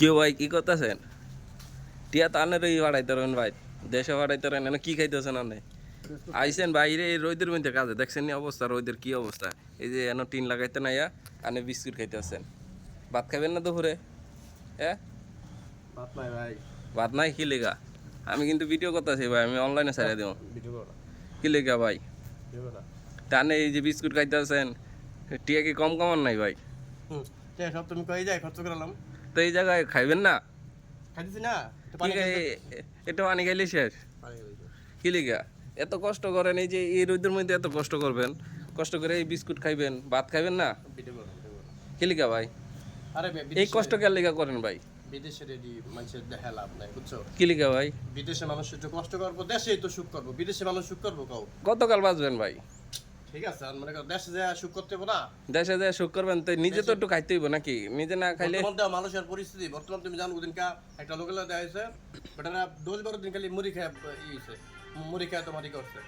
কেউ ভাই কি করতেছেন? টিয়া তো আনের ওই বাড়াইতে পারেন ভাই দেশে বাড়াইতে পারেন এনে কি খাইতেছেন আনে আইসেন বাইরে এই রোদের মধ্যে কাজে দেখছেন নি অবস্থা রোদের কি অবস্থা? এই যে এনে টিন লাগাইতে নাইয়া আনে বিস্কুট খাইতে খাইতেছেন। ভাত খাবেন না দুপুরে? হ্যাঁ ভাত নাই ভাই। ভাত নাই? কি লেগা? আমি কিন্তু ভিডিও করতেছি ভাই আমি অনলাইনে ছাড়িয়ে দেবো। কি লেগা ভাই? টানে এই যে বিস্কুট খাইতে খাইতেছেন টিয়া কি কম কমান নাই ভাই? সব তুমি কই যাই খরচ করলাম। তো এই জায়গায় খাইবেন না? খাইতেছি না একটু পানি এটা পানি খাইলে শেষ। কি লিগা? এত কষ্ট করেন এই যে এই রোদের মধ্যে এত কষ্ট করবেন কষ্ট করে এই বিস্কুট খাইবেন ভাত খাইবেন না? কি লিগা ভাই? আরে এই বিদেশে- কষ্ট কে লিগা করেন ভাই? বিদেশের এডি মানুষের দেখা লাভ নাই বুঝছ? কি লিগা ভাই? বিদেশে মানুষ একটু কষ্ট করব দেশেই তো সুখ করব বিদেশে মানুষ সুখ করব কাউ কতকাল বাঁচবেন ভাই? ঠিক আছে মনে দেশে যা সুখ করতে না। দেশে যায় সুখ করবেন তো নিজে তো একটু খাইতে হইব নাকি? নিজে না খাইলে বর্তমান মানুষের পরিস্থিতি বর্তমান তুমি জানো ওদিনকা একটা লোকেলা দেয়া হয়েছে বেটারা দশ বারো দিন খালি মুড়ি খায় ইয়েছে মুড়ি খায় তোমারই করছে।